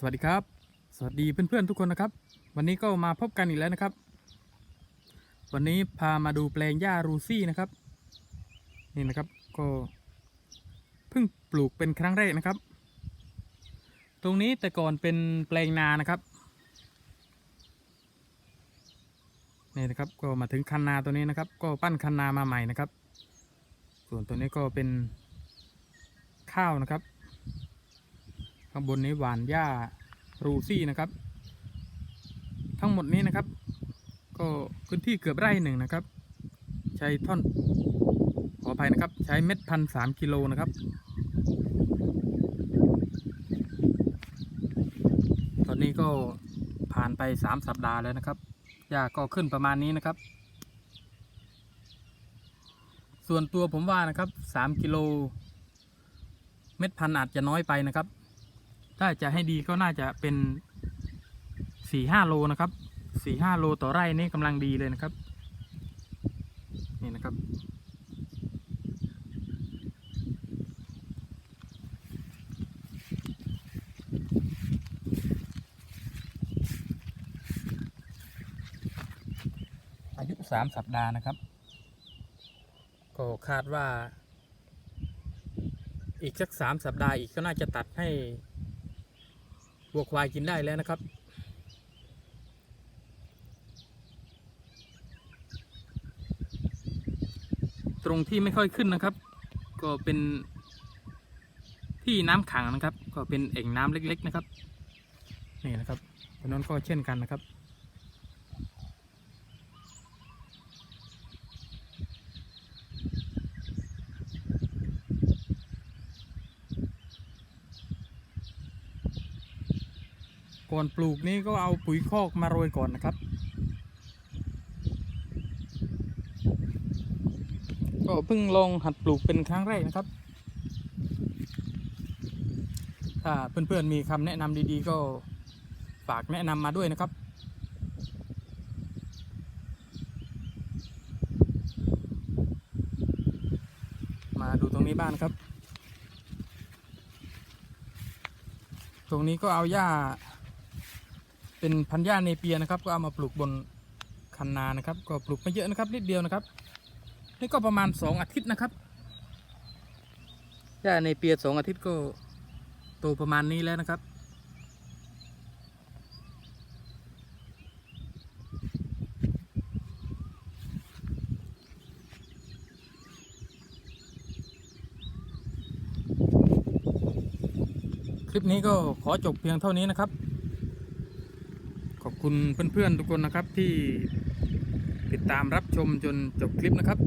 สวัสดีครับ สวัสดีเพื่อนๆทุกคนนะครับ วันนี้ก็มาพบกันอีกแล้วนะครับ วันนี้พามาดูแปลงหญ้ารูซี่นะครับ นี่นะครับก็เพิ่งปลูกเป็นครั้งแรกนะครับ ตรงนี้แต่ก่อนเป็นแปลงนานะครับนี่นะครับก็มาถึงคันนาตัวนี้นะครับ ก็ปั้นคันนามาใหม่นะครับ ส่วนตัวนี้ก็เป็นข้าวนะครับ ข้างบนนี้หวานหญ้ารูซี่นะครับ ทั้งหมดนี้นะครับ ก็พื้นที่เกือบไร่หนึ่งนะครับ ใช้ท่อนขออภัยนะครับ ใช้เม็ดพันสามกิโลนะครับตอนนี้ก็ผ่านไปสามสัปดาห์แล้วนะครับหญ้าก็ขึ้นประมาณนี้นะครับ ส่วนตัวผมว่านะครับสามกิโลเม็ดพันอาจจะน้อยไปนะครับ ถ้าจะให้ดีก็น่าจะเป็นสี่ห้าโลนะครับสี่ห้าโลต่อไร่นี่กำลังดีเลยนะครับ นี่นะครับ อายุสามสัปดาห์นะครับ ก็คาดว่า อีกสักสามสัปดาห์อีกก็น่าจะตัดให้ วัวควายกินได้แล้วนะครับ ตรงที่ไม่ค่อยขึ้นนะครับ ก็เป็นที่น้ำขังนะครับ ก็เป็นเอ่งน้ำเล็ก ๆ นะครับ นี่นะครับตรงนั้นก็เช่นกันนะครับ ก่อนปลูกนี่ก็เอาปุ๋ยคอกมาโรยก่อนนะครับ ก็เพิ่งลองหัดปลูกเป็นครั้งแรกนะครับ ถ้าเพื่อนๆมีคำแนะนำดีๆ ก็ฝากแนะนำมาด้วยนะครับมาดูตรงนี้บ้านครับ ตรงนี้ก็เอาหญ้า เป็นพันธุ์หญ้าเนเปียนะครับ ก็เอามาปลูกบนคันนานะครับ ก็ปลูกไม่เยอะนะครับนิดเดียวนะครับ นี่ก็ประมาณสองอาทิตย์นะครับหญ้าเนเปียสองอาทิตย์ก็โตประมาณนี้แล้วนะครับคลิปนี้ก็ขอจบเพียงเท่านี้นะครับ คุณเพื่อนๆทุกคนนะครับที่ติดตามรับชมจนจบคลิปนะครับ